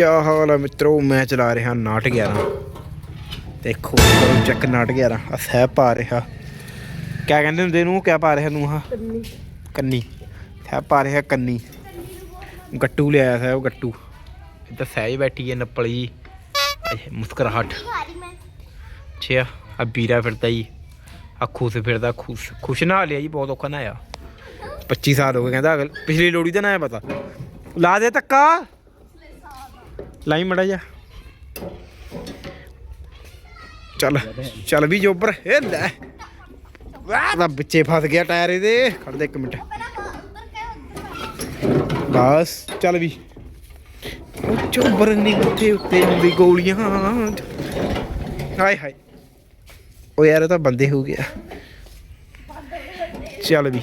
ਕਿਆ ਹਾਲ ਹੈ ਮਿੱਤਰੋ? ਮੈਂ ਚਲਾ ਰਿਹਾ ਨਾਟ 11 ਦੇਖੋ ਕਰੋ ਚੱਕ ਨਾਟ 11 ਆ ਸਹਿਬ ਪਾ ਰਿਹਾ। ਕਿਆ ਕਹਿੰਦੇ ਹੁੰਦੇ ਨੂੰ ਕਿਆ ਪਾ ਰਿਹਾ ਨੂੰ ਆ ਕੰਨੀ। ਕੰਨੀ। ਸਹਿਬ ਪਾ ਰਿਹਾ ਕੰਨੀ। ਗੱਟੂ ਲਿਆਇਆ ਸਹਿਬ ਗੱਟੂ। ਇੱਧਰ ਸਹਿਜ ਬੈਠੀ ਹੈ ਨੱਪਲੀ। ਇਹ ਮੁਸਕਰਾਹਟ। ਛਿਆ ਆ ਵੀਰਾ ਫਿਰਦਾ ਜੀ। ਆ ਖੁਸ਼ ਫਿਰਦਾ ਖੁਸ਼। ਖੁਸ਼ ਨਾ ਲਿਆ ਜੀ ਬਹੁਤ ਔਖਾ ਨਾ ਆਇਆ 25 ਸਾਲ ਹੋ ਗਏ ਕਹਿੰਦਾ ਅਗਲ। ਪਿਛਲੀ ਲੋੜੀ ਤੇ ਨਾ ਆਇਆ ਪਤਾ। ਲਾ ਦੇ ਧੱਕਾ। ਲਾਈ ਮੜਾ ਜਾ। ਚੱਲ ਚੱਲ ਵੀ ਜੋਬਰ ਇਹ ਲੈ। ਵਾਹ ਦਾ ਵਿੱਚੇ ਫਸ ਗਿਆ ਟਾਇਰ ਇਹਦੇ। ਖੜ ਦੇ ਇੱਕ ਮਿੰਟ। ਬਸ, ਚੱਲ ਵੀ। ਉਹ ਚੋਬਰ ਨਹੀਂ ਉੱਤੇ ਉੱਤੇ ਹੁੰਦੀ ਗੋਲੀਆਂ। ਹਾਏ ਹਾਏ। ਉਹ ਯਾਰ, ਇਹ ਤਾਂ ਬੰਦੇ ਹੋ ਗਿਆ। ਚੱਲ ਵੀ।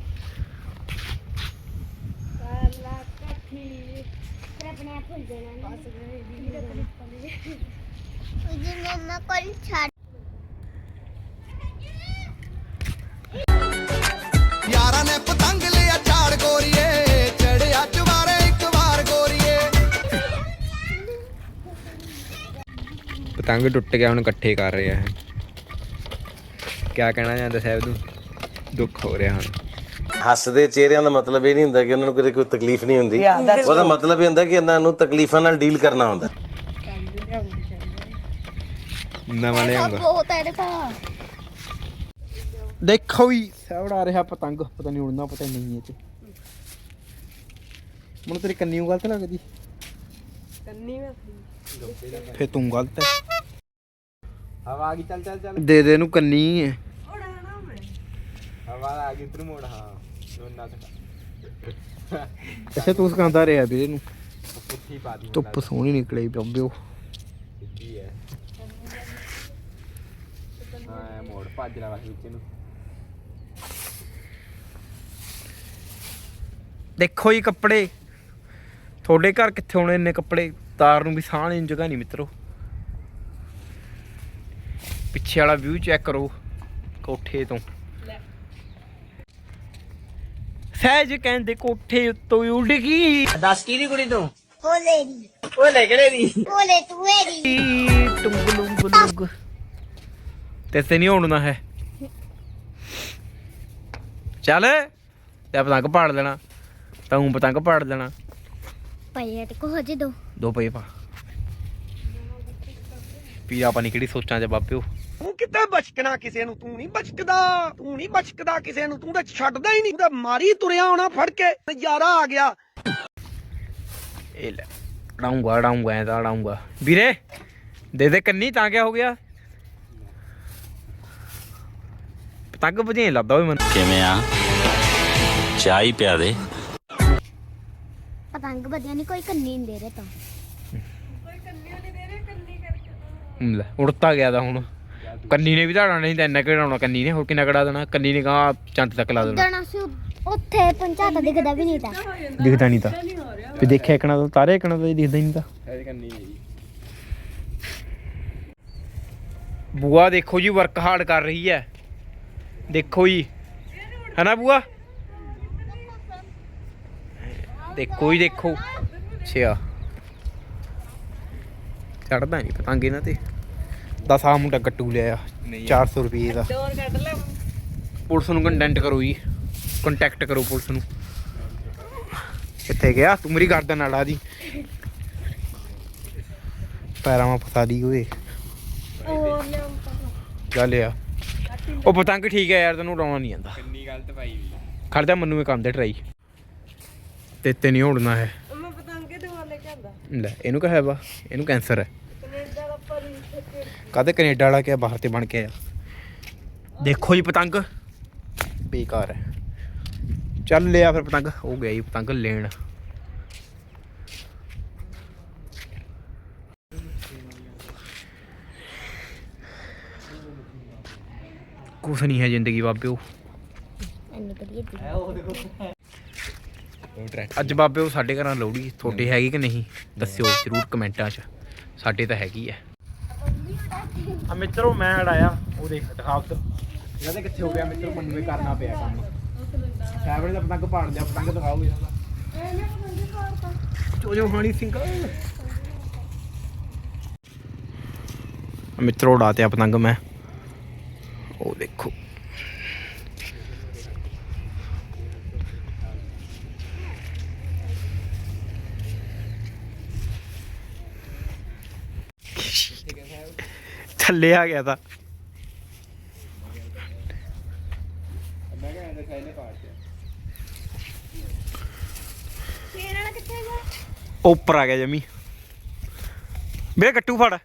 ਮੰਮਾ ਕੋਲ ਛੱਡ ਯਾਰਾਂ ਨੇ ਪਤੰਗ ਲਿਆ ਝਾੜ ਗੋਰੀਏ, ਚੜਿਆ ਚਵਾਰੇ ਇੱਕ ਵਾਰ ਗੋਰੀਏ। ਪਤੰਗ ਟੁੱਟ ਗਿਆ, ਹੁਣ ਇਕੱਠੇ ਕਰ ਰਿਹਾ ਹੈ ਕਿਆ ਕਹਿਣਾ ਚਾਹੁੰਦਾ ਸਾਹਿਬ ਨੂੰ ਦੁੱਖ ਹੋ ਰਿਹਾ ਹਨ ਹੱਸਦੇ ਚਿਹਰਿਆਂ ਦਾ ਮਤਲਬ ਇਹ ਨਹੀਂ ਹੁੰਦਾ ਕਿ ਉਹਨਾਂ ਨੂੰ ਕੋਈ ਤਕਲੀਫ ਨਹੀਂ ਹੁੰਦੀ। ਉਹਦਾ ਮਤਲਬ ਇਹ ਹੁੰਦਾ ਕਿ ਇਹਨਾਂ ਨੂੰ ਤਕਲੀਫਾਂ ਨਾਲ ਡੀਲ ਕਰਨਾ ਹੁੰਦਾ। ਦੇਖੋ ਵੀ ਸਭ ਰਿਹਾ ਪਤੰਗ। ਪਤਾ ਨਹੀਂ ਉੜਨਾ ਪਤਾ ਨਹੀਂ ਇਹ ਚ। ਮੈਨੂੰ ਤੇਰੀ ਕੰਨੀ ਨੂੰ ਗਲਤ ਲੱਗਦੀ। ਕੰਨੀ ਫੇ ਤੂੰ ਗਲਤ ਹੈ। ਹਵਾ ਆ ਗਈ ਚੱਲ ਚੱਲ ਚੱਲ। ਦੇ ਦੇ ਨੂੰ ਕੰਨੀ। ਹੈ ਦੋਨਾਂ ਤੇ ਅੱਛਾ ਤੂੰ ਸਿਖਾਉਂਦਾ ਰਿਹਾ ਵੀਰੇ ਨੂੰ। ਪੁੱਠੀ ਪਾ ਦੀ ਧੁੱਪ ਸੋਹਣੀ ਨਿਕਲੀ ਬੰਬਿਓ ਸਿੱਧੀ ਹੈ ਹਾਂ ਮੋੜ ਭੱਜ ਲਾ ਵਿੱਚ ਇਹਨੂੰ। ਦੇਖੋ ਜੀ ਕੱਪੜੇ। ਤੁਹਾਡੇ ਘਰ ਕਿੱਥੇ ਹੋਣੇ ਇੰਨੇ ਕੱਪੜੇ? ਤਾਰ ਨੂੰ ਵੀ ਸਾਹ ਲੈਣ ਨੂੰ ਜਗ੍ਹਾ ਨਹੀਂ ਮਿੱਤਰੋ। ਪਿੱਛੇ ਵਾਲਾ ਵਿਊ ਚੈੱਕ ਕਰੋ ਕੋਠੇ ਤੋਂ। ਸਹਿਜ ਕਹਿੰਦੇ ਕੋਠੇ ਉੱਤੋਂ ਉੱਡ ਗਈ ਕੋਲੇ ਦੀ। ਕੋਲੇ ਕਿਹੜੇ ਦੀ? ਕੋਲੇ ਤੂਏ ਦੀ। ਟੁੰਗ ਲੁੰਗ ਲੁੰਗ। ਤੇ ਤੇ ਨਹੀਂ ਹੋਣਾ ਹੈ। ਚੱਲ ਤੇ ਪਤੰਗ ਪਾੜ ਲੈਣਾ। ਤੂੰ ਪਤੰਗ ਪਾੜ ਲੈਣਾ। ਪਈਏ ਤੇ ਕੋ ਹਜੇ ਦੋ। ਦੋ ਪਏ ਪਾ। ਪੀਰਾ ਪਾਣੀ ਕਿਹੜੀ ਸੋਚਾਂ ਚ ਬਾਪਿਓ ਤੂੰ ਕਿੱਥੇ ਬਚਕਣਾ ਕਿਸੇ ਨੂੰ? ਤੂੰ ਨਹੀਂ ਬਚਕਦਾ। ਤੂੰ ਨਹੀਂ ਬਚਕਦਾ ਕਿਸੇ ਨੂੰ। ਤੂੰ ਤਾਂ ਛੱਡਦਾ ਹੀ ਨਹੀਂ। ਤੂੰ ਤਾਂ ਮਾਰੀ ਤੁਰਿਆ ਹੋਣਾ ਫੜ ਕੇ। ਨਜ਼ਾਰਾ ਆ ਗਿਆ। ਇਹ ਲੈ ਡਾਉਂਗਾ ਡਾਉਂਗਾ ਐ ਤਾਂ ਡਾਉਂਗਾ ਵੀਰੇ ਦੇ ਦੇ ਕੰਨੀ ਤਾਂ ਕਿਆ ਹੋ ਗਿਆ? ਪਤੰਗ ਵਜੇ ਲੱਦਾ ਓਏ ਮੈਨੂੰ। ਕਿਵੇਂ ਆ? ਚਾਹ ਹੀ ਪਿਆ ਦੇ। ਪਤੰਗ ਵਧੀਆ ਨਹੀਂ ਕੋਈ ਕੰਨੀ ਨਹੀਂ ਦੇ ਰਿਹਾ ਤਾਂ। ਲੈ ਉੜਤਾ ਗਿਆ ਤਾਂ ਹੁਣ। ਕੰਨੀ ਨੇ ਵੀ ਧਾੜਨਾ ਨਹੀਂ ਤਾਂ ਇੰਨਾ ਕਿਹੜਾ ਕੰਨੀ ਨੇ ਹੋਰ ਕਿੰਨਾ ਕੜਾ ਦੇਣਾ ਕੰਨੀ ਨੇ ਕਹਾ ਚੰਦ ਤੱਕ ਲਾ ਦੇਣਾ। ਦਣਾ ਸੀ ਉੱਥੇ ਪੰਚਾਇਤ ਦਿਖਦਾ ਵੀ ਨਹੀਂ ਤਾਂ। ਦਿਖਦਾ ਨਹੀਂ ਤਾਂ। ਵੀ ਦੇਖਿਆ ਇਕਣਾ ਤਾਂ ਤਾਰੇ ਇਕਣਾ ਤਾਂ ਦਿਖਦਾ ਹੀ ਨਹੀਂ ਤਾਂ। ਬੂਆ ਦੇਖੋ ਜੀ ਵਰਕ ਹਾਰਡ ਕਰ ਰਹੀ ਹੈ। ਦੇਖੋ ਜੀ। ਹੈ ਨਾ ਬੂਆ? ਦੇਖੋ ਜੀ ਦੇਖੋ। ਅੱਛਾ। ਚੜਦਾ ਨਹੀਂ ਪਤੰਗ ਇਹਨਾਂ ਤੇ। ਦਸ ਆ ਮੁੰਡਾ ਗੱਟੂ ਲਿਆ 400 ਰੁਪਏ ਦਾ। ਪੁਲਿਸ ਨੂੰ ਕੰਟੈਂਟ ਕਰੋ ਜੀ। ਕੰਟੈਕਟ ਕਰੋ ਪੁਲਿਸ ਨੂੰ। ਕਿੱਥੇ ਗਿਆ? ਤੂੰ ਮੇਰੀ ਗਰਦਨ ਨਾਲ ਆ ਦੀ। ਪੈਰਾਂ ਮਾ ਫਸਾ ਦੀ ਓਏ। ਚੱਲ ਆ ਉਹ ਪਤੰਗ ਠੀਕ ਹੈ ਯਾਰ ਤੈਨੂੰ ਉਡਾਉਣਾ ਨਹੀਂ ਆਂਦਾ ਕਿੰਨੀ ਗਲਤ ਪਾਈ ਵੀ ਖੜਦਾ ਮੈਨੂੰ ਇਹ ਕੰਮ ਦੇ ਟਰਾਈ ਤੇ ਤੇ ਨਹੀਂ ਉੜਨਾ ਹੈ ਮੈਂ ਪਤੰਗੇ ਤੇ ਵਾਲੇ ਕਹਿੰਦਾ ਲੈ ਇਹਨੂੰ ਕਹੇ ਵਾ ਇਹਨੂੰ ਕੈਂਸਰ ਹੈ ਕਦੇ ਕੈਨੇਡਾ ਵਾਲਾ ਕਿਆ ਬਾਹਰ ਤੇ ਬਣ ਕੇ ਆ ਦੇਖੋ ਜੀ ਪਤੰਗ। ਬੇਕਾਰ ਹੈ। ਚੱਲ ਲਿਆ ਫਿਰ ਪਤੰਗ। ਉਹ ਗਿਆ ਜੀ ਪਤੰਗ ਲੈਣ। ਕੁਛ ਨਹੀਂ ਹੈ ਜ਼ਿੰਦਗੀ ਬਾਬਿਓ। ਅੱਜ ਬਾਬਿਓ ਸਾਡੇ ਘਰਾਂ ਲੋੜੀ ਤੁਹਾਡੇ ਹੈਗੀ ਕਿ ਨਹੀਂ? ਦੱਸਿਓ ਜ਼ਰੂਰ ਕਮੈਂਟਾਂ 'ਚ। ਸਾਡੇ ਤਾਂ ਹੈਗੀ ਹੈ। ਆ ਮਿੱਤਰੋ ਮੈਂ ਅੜਾਇਆ ਉਹ ਦੇਖ ਦਿਖਾ ਉੱਧਰ। ਇਹਨਾਂ ਦੇ ਕਿੱਥੇ ਹੋ ਗਿਆ ਮਿੱਤਰੋ ਮੈਨੂੰ ਵੀ ਕਰਨਾ ਪਿਆ ਕੰਮ। ਸੈਵੜੇ ਦਾ ਪਤੰਗ ਪਾੜ ਲਿਆ ਪਤੰਗ ਦਿਖਾਓ ਇਹਨਾਂ ਦਾ। ਚੋਜੋ ਹਾਣੀ ਸਿੰਘ। ਮਿੱਤਰੋ ਉਡਾਤੇ ਆ ਪਤੰਗ ਮੈਂ। ਉਹ ਦੇਖੋ। ਥੱਲੇ ਆ ਗਿਆ ਤਾਂ। ਉੱਪਰ ਆ ਗਿਆ ਜਮੀ। ਮੇਰੇ ਕੱਟੂ ਫੜ।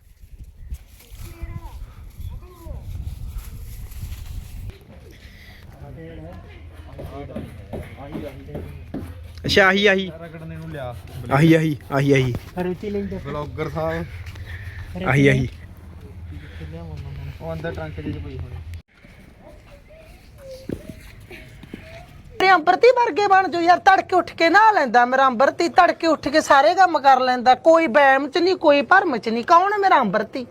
ਅੱਛਾ ਆਹੀ ਆਹੀ। ਰਗੜਨੇ ਨੂੰ ਲਿਆ ਆਹੀ। ਆਹੀ ਆਹੀ ਆਹੀ। ਬਲੌਗਰ ਸਾਹਿਬ ਆਹੀ ਆਹੀ। ਉਹ ਅੰਦਰ ਟਰੰਕ ਜਿਹੀ ਪਈ ਹੋਣੀ। ਤੇ ਅੰਬਰਤੀ ਵਰਗੇ ਬਣ ਜੋ ਯਾਰ ਤੜਕੇ ਉੱਠ ਕੇ ਨਹਾ ਲੈਂਦਾ ਮੇਰਾ ਅੰਬਰਤੀ ਤੜਕੇ ਉੱਠ ਕੇ ਸਾਰੇ ਕੰਮ ਕਰ ਲੈਂਦਾ ਕੋਈ ਬੈਮ ਚ ਨਹੀਂ ਕੋਈ ਭਰਮ ਚ ਨਹੀਂ ਕੌਣ ਹੈ ਮੇਰਾ ਅੰਬਰਤੀ?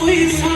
कोई सा